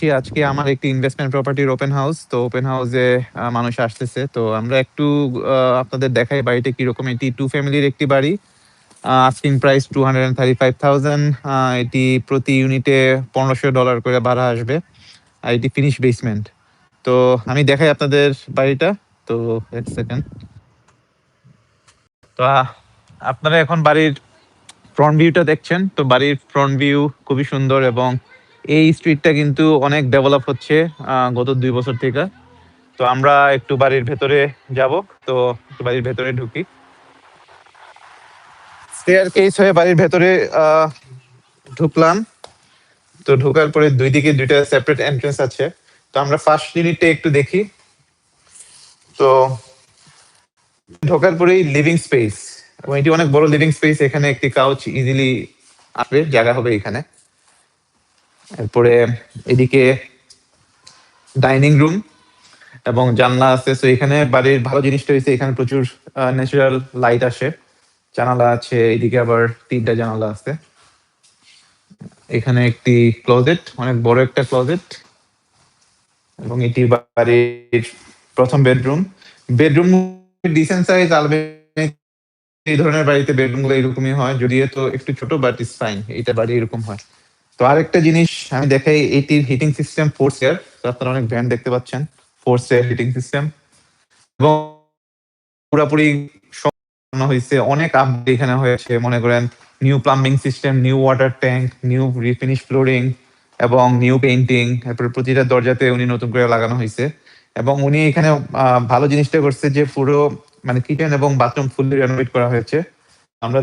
যাচ্ছি আজকে আমার একটি ইনভেস্টমেন্ট প্রপার্টির ওপেন হাউস তো ওপেন হাউসে মানুষ আসতেছে। তো আমরা একটু আপনাদের দেখাই বাড়িটা কীরকম। এটি টু ফ্যামিলির একটি বাড়ি asking price two hundred thirty five thousand এটি প্রতি ইউনিটে পনেরোশো ডলার করে ভাড়া আসবে। আর এটি ফিনিশ বেসমেন্ট তো আমি দেখাই আপনাদের বাড়িটা। তো এক সেকেন্ড তো আপনারা এখন বাড়ির ফ্রন্ট ভিউটা দেখছেন। তো বাড়ির ফ্রন্ট ভিউ খুবই সুন্দর এবং এই স্ট্রিটটা কিন্তু অনেক ডেভেলপ হচ্ছে গত দুই বছর থেকে। তো আমরা একটু বাড়ির ভেতরে যাব তো একটু বাড়ির ভেতরে ঢুকি। কেস হয়ে বাড়ির ভেতরে ঢুকলাম। তো ঢোকার পরে দুই দিকে দুইটা সেপারেট এন্ট্রেন্স আছে। তো আমরা ফার্স্ট ইউনিটটা একটু দেখি। তো ঢোকার পরেই লিভিং স্পেস এবং এটি অনেক বড় লিভিং স্পেস এখানে একটি কাউচ ইজিলি আসবে জায়গা হবে এখানে। এরপরে এদিকে ডাইনিং রুম এবং জানলা আছে। তো এখানে বাড়ির ভালো জিনিসটা হয়েছে এখানে প্রচুর ন্যাচারাল লাইট আসে। জানালা আছে, এদিকে আবার তিনটা জানালা আছে। এখানে একটি ক্লোজেট অনেক বড় একটা ক্লোজেট এবং এটি বাড়ির প্রথম বেডরুম বেডরুম ডিসেন্ট সাইজ এই ধরনের বাড়িতে বেডরুমগুলো এরকমই হয়, যদিও তো একটু ছোট বাট ইস ফাইন এইটা বাড়ি এরকম হয়। তো আরেকটা জিনিস আমি দেখাই, এটির হিটিং সিস্টেম ফোর এয়ার তো আপনারা অনেক ব্র্যান্ড দেখতে পাচ্ছেন ফোর এয়ার হিটিং সিস্টেম এবং পুরোপুরি সম্পন্ন হয়েছে অনেক আপডেট এখানে হয়েছে, মনে করেন new plumbing system new water tank new refinish flooring এবং নিউ পেইন্টিং তারপরে প্রতিটা দরজাতে উনি নতুন করে লাগানো হয়েছে এবং উনি এখানে ভালো জিনিসটা করছে যে পুরো মানে কিচেন এবং বাথরুম ফুললি রেনোভেট করা হয়েছে।